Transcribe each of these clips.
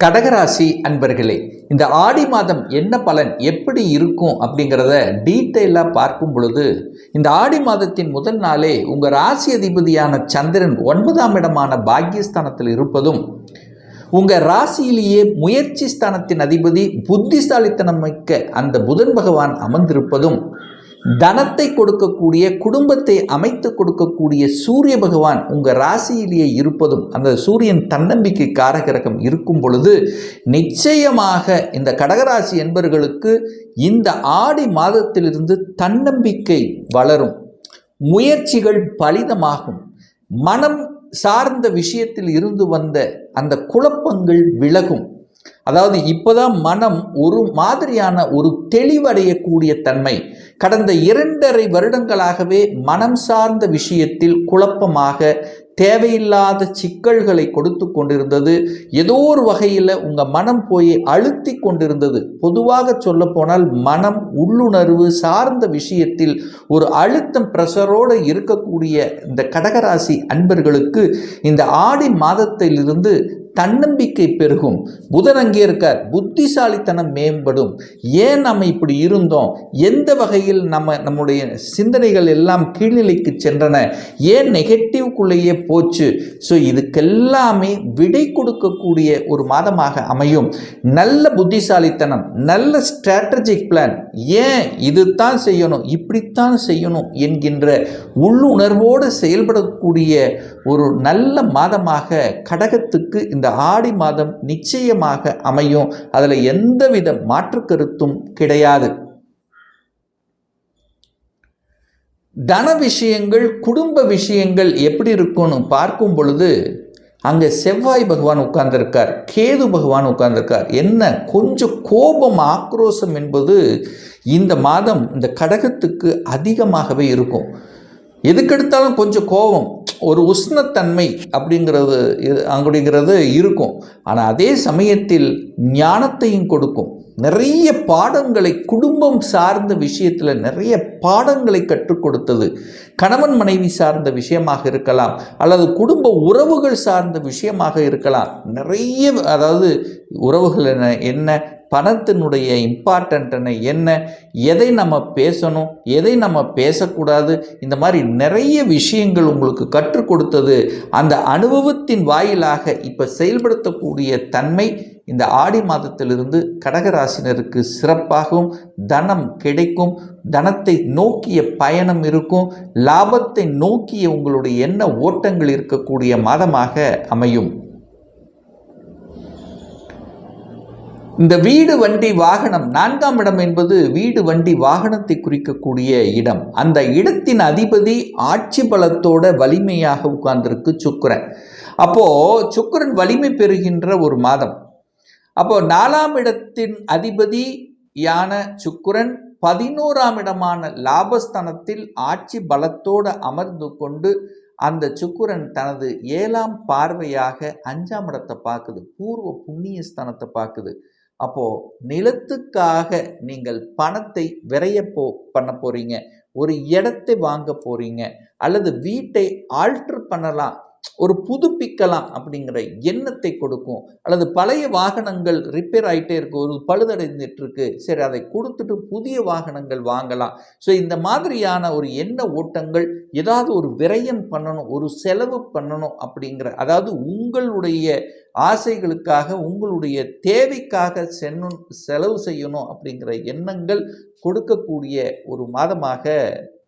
கடகராசி அன்பர்களே இந்த ஆடி மாதம் என்ன பலன் எப்படி இருக்கும் அப்படிங்கிறத டீட்டெயிலாக பார்க்கும் பொழுது இந்த ஆடி மாதத்தின் முதல் நாளே உங்கள் ராசி அதிபதியான சந்திரன் ஒன்பதாம் இடமான பாக்கியஸ்தானத்தில் இருப்பதும் உங்கள் ராசியிலேயே முயற்சி ஸ்தானத்தின் அதிபதி புத்திசாலித்தனம் மிக்க அந்த புதன் பகவான் அமர்ந்திருப்பதும் தனத்தை கொடுக்கக்கூடிய குடும்பத்தை அமைத்து கொடுக்கக்கூடிய சூரிய பகவான் உங்கள் ராசியிலேயே இருப்பதும் அந்த சூரியன் தன்னம்பிக்கை காரகிரகம் இருக்கும் பொழுது நிச்சயமாக இந்த கடகராசி என்பவர்களுக்கு இந்த ஆடி மாதத்திலிருந்து தன்னம்பிக்கை வளரும். முயற்சிகள் பலிதமாகும். மனம் சார்ந்த விஷயத்தில் இருந்து வந்த அந்த குழப்பங்கள் விலகும். அதாவது இப்போதான் மனம் ஒரு மாதிரியான ஒரு தெளிவடையக்கூடிய தன்மை. கடந்த இரண்டரை வருடங்களாகவே மனம் சார்ந்த விஷயத்தில் குழப்பமாக தேவையில்லாத சிக்கல்களை கொடுத்து கொண்டிருந்தது. ஏதோ ஒரு வகையில் உங்கள் மனம் போய் அழுத்தி கொண்டிருந்தது. பொதுவாக சொல்லப்போனால் மனம் உள்ளுணர்வு சார்ந்த விஷயத்தில் ஒரு அழுத்தம் ப்ரெஷரோடு இருக்கக்கூடிய இந்த கடகராசி அன்பர்களுக்கு இந்த ஆடி மாதத்திலிருந்து தன்னம்பிக்கை பெருகும். புதன் அங்கே இருக்கார். புத்திசாலித்தனம் மேம்படும். ஏன் நம்ம இப்படி இருந்தோம்? எந்த வகையில் நம்ம நம்முடைய சிந்தனைகள் எல்லாம் கீழ்நிலைக்கு சென்றன? ஏன் நெகட்டிவ்குள்ளேயே போச்சு. ஸோ இதுக்கெல்லாமே விடை கொடுக்கக்கூடிய ஒரு மாதமாக அமையும். நல்ல புத்திசாலித்தனம் நல்ல ஸ்ட்ராட்டஜிக் பிளான் ஏன் இது தான் செய்யணும் இப்படித்தான் செய்யணும் என்கின்ற உள்ளுணர்வோடு செயல்படக்கூடிய ஒரு நல்ல மாதமாக கடகத்துக்கு இந்த ஆடி மாதம் நிச்சயமாக அமையும். அதில் எந்தவித மாற்று கருத்தும் கிடையாது. தன விஷயங்கள் குடும்ப விஷயங்கள் எப்படி இருக்கும்னு பார்க்கும் பொழுது அங்கே செவ்வாய் பகவான் உட்கார்ந்திருக்கார் கேது பகவான் உட்கார்ந்திருக்கார். என்ன? கொஞ்சம் கோபம் ஆக்ரோஷம் என்பது இந்த மாதம் இந்த கடகத்துக்கு அதிகமாகவே இருக்கும். எதுக்கெடுத்தாலும் கொஞ்சம் கோபம் ஒரு உஷ்ணத்தன்மை அப்படிங்கிறது இது- அப்படிங்கிறது இருக்கும். ஆனால் அதே சமயத்தில் ஞானத்தையும் கொடுக்கும். நிறைய பாடங்களை குடும்பம் சார்ந்த விஷயத்தில் நிறைய பாடங்களை கற்றுக் கொடுத்தது. கணவன் மனைவி சார்ந்த விஷயமாக இருக்கலாம் அல்லது குடும்ப உறவுகள் சார்ந்த விஷயமாக இருக்கலாம். நிறைய அதாவது உறவுகள் என்ன என்ன பணத்தினுடைய இம்பார்ட்டன்ட்னு என்ன? எதை நம்ம பேசணும்? எதை நம்ம பேசக்கூடாது? இந்த மாதிரி நிறைய விஷயங்கள் உங்களுக்கு கற்றுக் கொடுத்தது. அந்த அனுபவத்தின் வாயிலாக இப்போ செயல்படுத்தக்கூடிய தன்மை இந்த ஆடி மாதத்திலிருந்து கடகராசினருக்கு சிறப்பாகவும் தனம் கிடைக்கும் தனத்தை நோக்கிய பயணம் இருக்கும் லாபத்தை நோக்கிய உங்களுடைய என்ன ஓட்டங்கள் இருக்கக்கூடிய மாதமாக அமையும். இந்த வீடு வண்டி வாகனம் நான்காம் இடம் என்பது வீடு வண்டி வாகனத்தை குறிக்கக்கூடிய இடம். அந்த இடத்தின் அதிபதி ஆட்சி பலத்தோட வலிமையாக உட்கார்ந்திருக்கு சுக்கரன். அப்போ சுக்கரன் வலிமை பெறுகின்ற ஒரு மாதம். அப்போ நாலாம் இடத்தின் அதிபதி யான சுக்கிரன் பதினோராம் இடமான லாபஸ்தானத்தில் ஆட்சி பலத்தோடு அமர்ந்து கொண்டு அந்த சுக்குரன் தனது ஏழாம் பார்வையாக அஞ்சாம் இடத்தை பார்க்குது. பூர்வ புண்ணிய ஸ்தானத்தை பார்க்குது. அப்போ நிலத்துக்காக நீங்கள் பணத்தை விரைய போ பண்ண போறீங்க. ஒரு இடத்தை வாங்க போறீங்க. அல்லது வீட்டை ஆல்டர் பண்ணலாம். ஒரு புதுப்பிக்கலாம் அப்படிங்கிற எண்ணத்தை கொடுக்கும். அல்லது பழைய வாகனங்கள் ரிப்பேர் ஆகிட்டே இருக்கு. ஒரு பழுதடைந்துட்டு இருக்கு சரி அதை கொடுத்துட்டு புதிய வாகனங்கள் வாங்கலாம். ஸோ இந்த மாதிரியான ஒரு எண்ண ஓட்டங்கள் ஏதாவது ஒரு விரயம் பண்ணணும். ஒரு செலவு பண்ணணும் அப்படிங்கிற அதாவது உங்களுடைய ஆசைகளுக்காக உங்களுடைய தேவைக்காக சென்னும் செலவு செய்யணும் அப்படிங்கிற எண்ணங்கள் கொடுக்கக்கூடிய ஒரு மாதமாக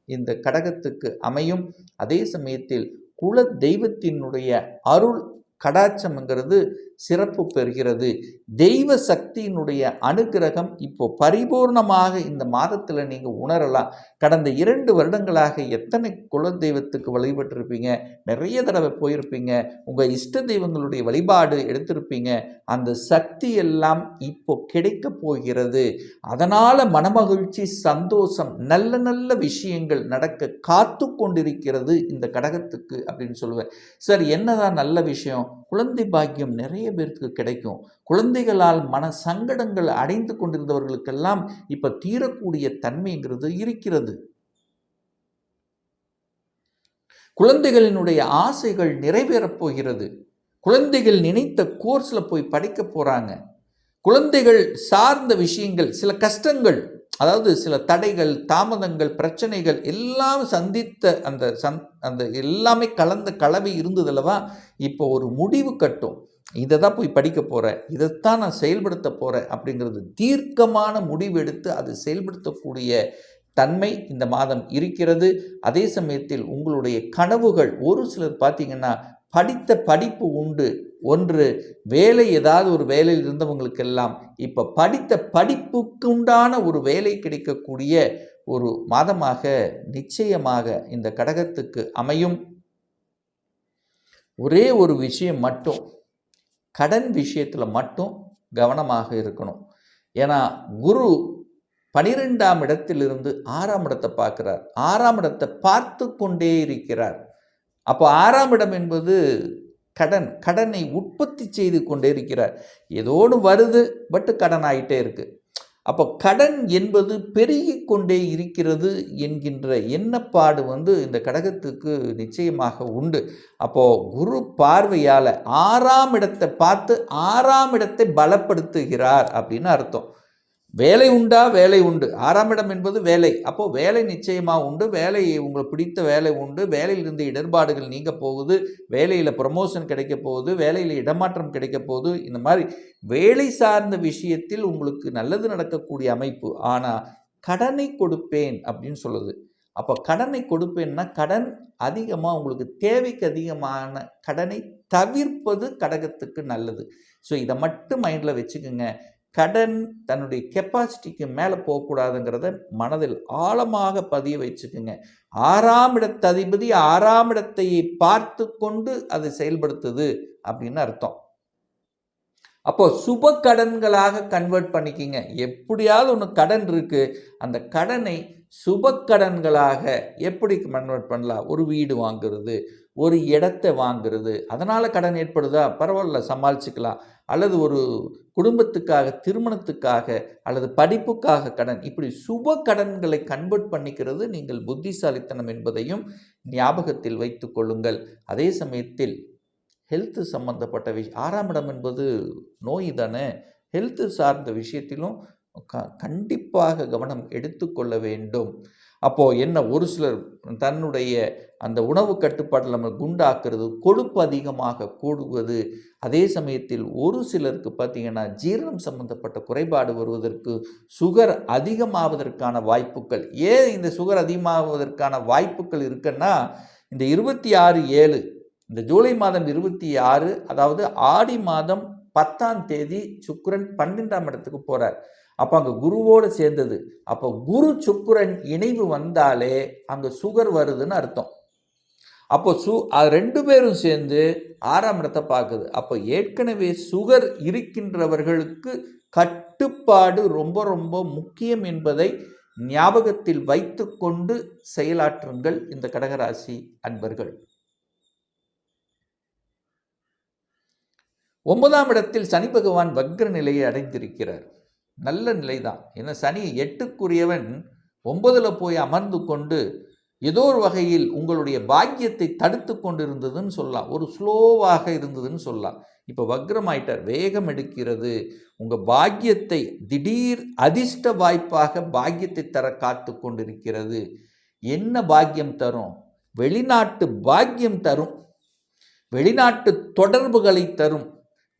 இந்த கடகத்துக்கு அமையும். அதே சமயத்தில் குல தெய்வத்தினுடைய அருள் கடாட்சம்ங்கிறது சிறப்பு பெறுகிறது. தெய்வ சக்தியினுடைய அனுக்கிரகம் இப்போ பரிபூர்ணமாக இந்த மாதத்தில் நீங்கள் உணரலாம். கடந்த இரண்டு வருடங்களாக எத்தனை குலதெய்வத்துக்கு வழிபட்டிருப்பீங்க? நிறைய தடவை போயிருப்பீங்க. உங்கள் இஷ்ட தெய்வங்களுடைய வழிபாடு எடுத்திருப்பீங்க. அந்த சக்தி எல்லாம் இப்போ கிடைக்க போகிறது. அதனால் மனமகிழ்ச்சி சந்தோஷம் நல்ல நல்ல விஷயங்கள் நடக்க காத்து கொண்டிருக்கிறது இந்த கடகத்துக்கு அப்படின்னு சொல்லுவேன். சார் என்னதான் நல்ல விஷயம்? குழந்தை பாக்கியம் நிறைய பேர்த்துக்கு கிடைக்கும். குழந்தைகளால் மன சங்கடங்கள் அடைந்து கொண்டிருந்தவர்களுக்கெல்லாம் இப்போ தீரக்கூடிய தன்மைங்கிறது இருக்கிறது. குழந்தைகளினுடைய ஆசைகள் நிறைவேறப் போகிறது. குழந்தைகள் நினைத்த கோர்ஸில் போய் படிக்க போகிறாங்க குழந்தைகள் சார்ந்த விஷயங்கள் சில கஷ்டங்கள் அதாவது சில தடைகள் தாமதங்கள் பிரச்சனைகள் எல்லாம் சந்தித்த அந்த சந் அந்த எல்லாமே கலந்த கலவை இருந்ததுலவா இப்போ ஒரு முடிவு கட்டும். இதை தான் போய் படிக்க போகிறேன் இதைத்தான் நான் செயல்படுத்த போகிறேன் அப்படிங்கிறது தீர்க்கமான முடிவெடுத்து அது செயல்படுத்தக்கூடிய தன்மை இந்த மாதம் இருக்கிறது. அதே சமயத்தில் உங்களுடைய கனவுகள் ஒரு சிலர் பார்த்திங்கன்னா படித்த படிப்பு உண்டு. ஒன்று வேலை ஏதாவது ஒரு வேலையில் இருந்தவங்களுக்கெல்லாம் இப்போ படித்த படிப்புக்கு உண்டான ஒரு வேலை கிடைக்கக்கூடிய ஒரு மாதமாக நிச்சயமாக இந்த கடகத்துக்கு அமையும். ஒரே ஒரு விஷயம் மட்டும் கடன் விஷயத்தில் மட்டும் கவனமாக இருக்கணும். ஏன்னா குரு பனிரெண்டாம் இடத்திலிருந்து ஆறாம் இடத்தை பார்க்கிறார். ஆறாம் இடத்தை பார்த்து கொண்டே இருக்கிறார். அப்போ ஆறாம் இடம் என்பது கடன் கடனை உற்பத்தி செய்து கொண்டே இருக்கிறார். ஏதோன்னு வருது பட்டு கடன் ஆகிட்டே இருக்குது அப்போ கடன் என்பது பெருகி கொண்டே இருக்கிறது என்கின்ற எண்ணப்பாடு வந்து இந்த கடகத்துக்கு நிச்சயமாக உண்டு. அப்போது குரு பார்வையால் ஆறாம் இடத்தை பார்த்து ஆறாம் இடத்தை பலப்படுத்துகிறார் அப்படின்னு அர்த்தம். வேலை உண்டா? வேலை உண்டு. ஆறாம் இடம் என்பது வேலை. அப்போது வேலை நிச்சயமாக உண்டு. வேலை உங்களுக்கு பிடித்த வேலை உண்டு. வேலையில் இருந்த இடர்பாடுகள் நீங்க போகுது. வேலையில் ப்ரமோஷன் கிடைக்க போகுது. வேலையில் இடமாற்றம் கிடைக்க போகுது. இந்த மாதிரி வேலை சார்ந்த விஷயத்தில் உங்களுக்கு நல்லது நடக்கக்கூடிய அமைப்பு. ஆனால் கடனை கொடுப்பேன் அப்படின்னு சொல்லுது. அப்போ கடனை கொடுப்பேன்னா கடன் அதிகமாக உங்களுக்கு தேவைக்கு அதிகமான கடனை தவிர்ப்பது கடகத்துக்கு நல்லது. ஸோ இதை மட்டும் மைண்டில் வச்சுக்கோங்க. கடன் தன்னுடைய கெப்பாசிட்டிக்கு மேலே போகக்கூடாதுங்கிறத மனதில் ஆழமாக பதிய வச்சுக்குங்க. ஆறாம் இடத்த அதிபதி ஆறாம் இடத்தை பார்த்து கொண்டு அதை செயல்படுத்துது அப்படின்னு அர்த்தம். அப்போ சுப கடன்களாக கன்வெர்ட் பண்ணிக்கிங்க. எப்படியாவது ஒன்று கடன் இருக்குது அந்த கடனை சுப கடன்களாக எப்படி கன்வெர்ட் பண்ணலாம்? ஒரு வீடு வாங்குறது ஒரு இடத்தை வாங்குறது. அதனால் கடன் ஏற்படுதா? பரவாயில்ல சமாளிச்சுக்கலாம். அல்லது ஒரு குடும்பத்துக்காக திருமணத்துக்காக அல்லது படிப்புக்காக கடன். இப்படி சுப கடன்களை கன்வெர்ட் பண்ணிக்கிறது நீங்கள் புத்திசாலித்தனம் என்பதையும் ஞாபகத்தில் வைத்து கொள்ளுங்கள். அதே சமயத்தில் ஹெல்த்து சம்பந்தப்பட்ட விஷயம் ஆறாம் இடம் என்பது நோய் தானே? ஹெல்த்து சார்ந்த விஷயத்திலும் கண்டிப்பாக கவனம் எடுத்துக்கொள்ள வேண்டும். அப்போது என்ன ஒரு சிலர் தன்னுடைய அந்த உணவு கட்டுப்பாட்டில் நம்ம குண்டாக்குறது கொழுப்பு அதிகமாக கூடுவது அதே சமயத்தில் ஒரு சிலருக்கு பார்த்திங்கன்னா ஜீரணம் சம்பந்தப்பட்ட குறைபாடு வருவதற்கு சுகர் அதிகமாவதற்கான வாய்ப்புகள். ஏன் இந்த சுகர் அதிகமாவதற்கான வாய்ப்புகள் இருக்குன்னா இந்த இருபத்தி ஆறு ஏழு இந்த ஜூலை மாதம் இருபத்தி ஆறு அதாவது ஆடி மாதம் பத்தாம் தேதி சுக்கரன் பன்னெண்டாம் இடத்துக்கு போகிறார் அப்போ அங்கே குருவோடு சேர்ந்தது. அப்போ குரு சுக்குரன் இணைவு வந்தாலே அங்கே சுகர் வருதுன்னு அர்த்தம். அப்போ சு அது ரெண்டு பேரும் சேர்ந்து ஆறாம் இடத்தை பார்க்குது. அப்போ ஏற்கனவே சுகர் இருக்கின்றவர்களுக்கு கட்டுப்பாடு ரொம்ப ரொம்ப முக்கியம் என்பதை ஞாபகத்தில் வைத்துக்கொண்டு செயலாற்றுங்கள் இந்த கடகராசி அன்பர்கள். ஒன்பதாம் இடத்தில் சனி பகவான் வக்ர நிலையை அடைந்திருக்கிறார். நல்ல நிலை தான் ஏன்னா சனி எட்டுக்குரியவன் ஒன்பதில் போய் அமர்ந்து கொண்டு ஏதோ ஒரு வகையில் உங்களுடைய பாக்கியத்தை தடுத்து கொண்டு இருந்ததுன்னு சொல்லலாம். ஒரு ஸ்லோவாக இருந்ததுன்னு சொல்லலாம். இப்போ வக்ரமாயிட்டார். வேகம் எடுக்கிறது. உங்கள் பாக்கியத்தை திடீர் அதிர்ஷ்ட வாய்ப்பாக பாக்கியத்தை தர காத்து கொண்டிருக்கிறது. என்ன பாக்கியம் தரும்? வெளிநாட்டு பாக்கியம் தரும். வெளிநாட்டு தொடர்புகளை தரும்.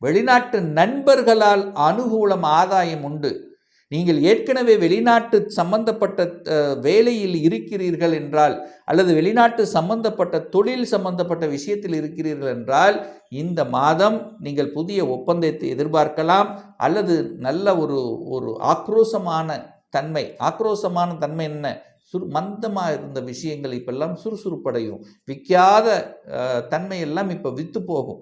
வெளிநாட்டு நண்பர்களால் அனுகூலம் ஆதாயம் உண்டு. நீங்கள் ஏற்கனவே வெளிநாட்டு சம்பந்தப்பட்ட வேலையில் இருக்கிறீர்கள் என்றால் அல்லது வெளிநாட்டு சம்பந்தப்பட்ட தொழில் சம்பந்தப்பட்ட விஷயத்தில் இருக்கிறீர்கள் என்றால் இந்த மாதம் நீங்கள் புதிய ஒப்பந்தத்தை எதிர்பார்க்கலாம் அல்லது நல்ல ஒரு ஒரு ஆக்ரோசமான தன்மை. ஆக்ரோசமான தன்மை என்ன? சுரு மந்தமாக இருந்த விஷயங்கள் இப்பெல்லாம் சுறுசுறுப்படையும். விற்காத தன்மையெல்லாம் இப்போ விற்று போகும்.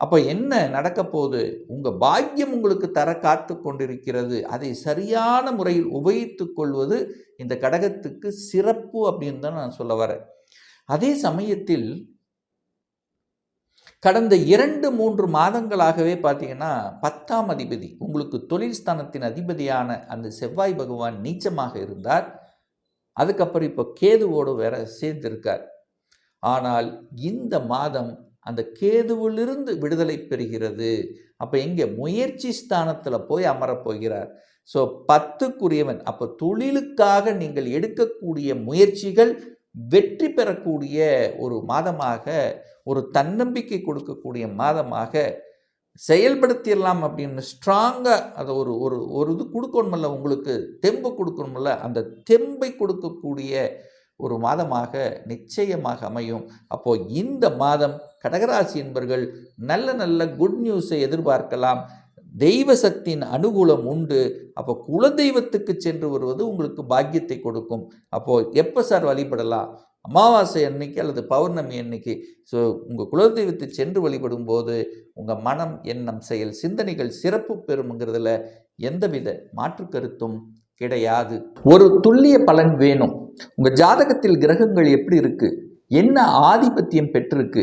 அப்போ என்ன நடக்க போகுது? உங்கள் பாக்கியம் உங்களுக்கு தர காத்து கொண்டிருக்கிறது. அதை சரியான முறையில் உபயோகித்து கொள்வது இந்த கடகத்துக்கு சிறப்பு அப்படின்னு தான் நான் சொல்ல வரேன். அதே சமயத்தில் கடந்த இரண்டு மூன்று மாதங்களாகவே பார்த்தீங்கன்னா பத்தாம் அதிபதி உங்களுக்கு தொழில் ஸ்தானத்தின் அதிபதியான அந்த செவ்வாய் பகவான் நீச்சமாக இருந்தார். அதுக்கப்புறம் இப்போ கேதுவோடு வேற சேர்ந்திருக்கார். ஆனால் இந்த மாதம் அந்த கேதுவிலிருந்து விடுதலை பெறுகிறது. அப்போ எங்கே முயற்சி ஸ்தானத்தில் போய் அமரப் போகிறார். ஸோ பத்துக்குரியவன். அப்போ தொழிலுக்காக நீங்கள் எடுக்கக்கூடிய முயற்சிகள் வெற்றி பெறக்கூடிய ஒரு மாதமாக ஒரு தன்னம்பிக்கை கொடுக்கக்கூடிய மாதமாக செயல்படுத்திடலாம் அப்படின்னு ஸ்ட்ராங்காக அதை ஒரு ஒரு ஒரு இது கொடுக்கணுமில்ல. உங்களுக்கு தெம்பு கொடுக்கணுமில்ல. அந்த தெம்பை கொடுக்கக்கூடிய ஒரு மாதமாக நிச்சயமாக அமையும். அப்போது இந்த மாதம் கடகராசி என்பர்கள் நல்ல நல்ல குட் நியூஸை எதிர்பார்க்கலாம். தெய்வ சக்தியின் அனுகூலம் உண்டு. அப்போ குலதெய்வத்துக்கு சென்று வருவது உங்களுக்கு பாக்கியத்தை கொடுக்கும். அப்போது எப்போ சார் வழிபடலாம்? அமாவாசை அன்னைக்கு அல்லது பௌர்ணமி அன்னைக்கு. ஸோ உங்கள் குலதெய்வத்தை சென்று வழிபடும் போது உங்கள் மனம் எண்ணம் செயல் சிந்தனைகள் சிறப்பு பெறும்ங்கிறதுல எந்தவித மாற்று கருத்தும் கிடையாது. ஒரு துல்லிய பலன் வேணும். உங்கள் ஜாதகத்தில் கிரகங்கள் எப்படி இருக்குது என்ன ஆதிபத்தியம் பெற்றிருக்கு?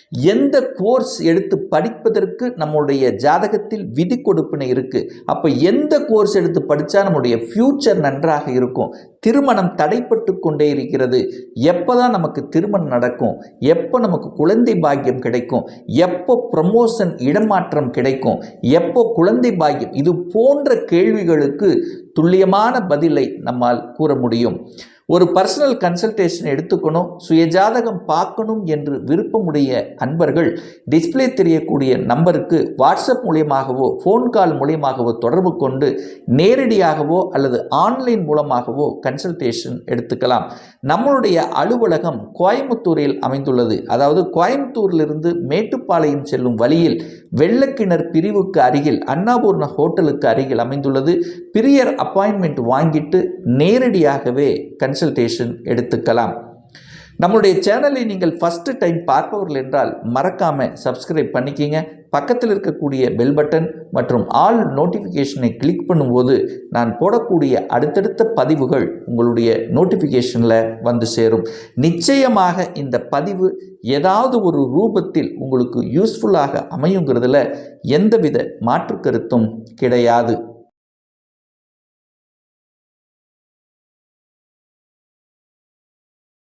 எந்த கோர்ஸ் எடுத்து படிப்பதற்கு நம்முடைய ஜாதகத்தில் விதி கொடுப்பினை இருக்குது அப்போ எந்த கோர்ஸ் எடுத்து படித்தா நம்முடைய ஃப்யூச்சர் நன்றாக இருக்கும்? திருமணம் தடைப்பட்டு கொண்டே இருக்கிறது. எப்போ தான் நமக்கு திருமணம் நடக்கும்? எப்போ நமக்கு குழந்தை பாக்கியம் கிடைக்கும்? எப்போ ப்ரமோஷன் இடமாற்றம் கிடைக்கும்? எப்போ குழந்தை பாக்கியம்? இது போன்ற கேள்விகளுக்கு துல்லியமான பதிலை நம்மால் கூற முடியும். ஒரு பர்சனல் கன்சல்டேஷன் எடுத்துக்கணும். சுயஜாதகம் பார்க்கணும் என்று விருப்பமுடைய அன்பர்கள் டிஸ்பிளே தெரியக்கூடிய நம்பருக்கு வாட்ஸ்அப் மூலியமாகவோ ஃபோன் கால் மூலியமாகவோ தொடர்பு கொண்டு நேரடியாகவோ அல்லது ஆன்லைன் மூலமாகவோ கன்சல்டேஷன் எடுத்துக்கலாம். நம்மளுடைய அலுவலகம் கோயம்புத்தூரில் அமைந்துள்ளது. அதாவது கோயம்புத்தூரிலிருந்து மேட்டுப்பாளையம் செல்லும் வழியில் வெள்ளக்கிணர் பிரிவுக்கு அருகில் அன்னாபூர்ண ஹோட்டலுக்கு அருகில் அமைந்துள்ளது. பிரியர் அப்பாயின்மெண்ட் வாங்கிட்டு நேரடியாகவே கன்சல்டேஷன் எடுத்துக்கலாம். நம்மளுடைய சேனலை நீங்கள் ஃபஸ்ட்டு டைம் பார்ப்பவர்கள் என்றால் மறக்காமல் சப்ஸ்கிரைப் பண்ணிக்கிங்க. பக்கத்தில் இருக்கக்கூடிய பெல் பட்டன் மற்றும் ஆல் நோட்டிஃபிகேஷனை கிளிக் பண்ணும்போது நான் போடக்கூடிய அடுத்தடுத்த பதிவுகள் உங்களுடைய நோட்டிஃபிகேஷனில் வந்து சேரும். நிச்சயமாக இந்த பதிவு ஏதாவது ஒரு ரூபத்தில் உங்களுக்கு யூஸ்ஃபுல்லாக அமையுங்கிறதுல எந்தவித மாற்று கருத்தும் கிடையாது.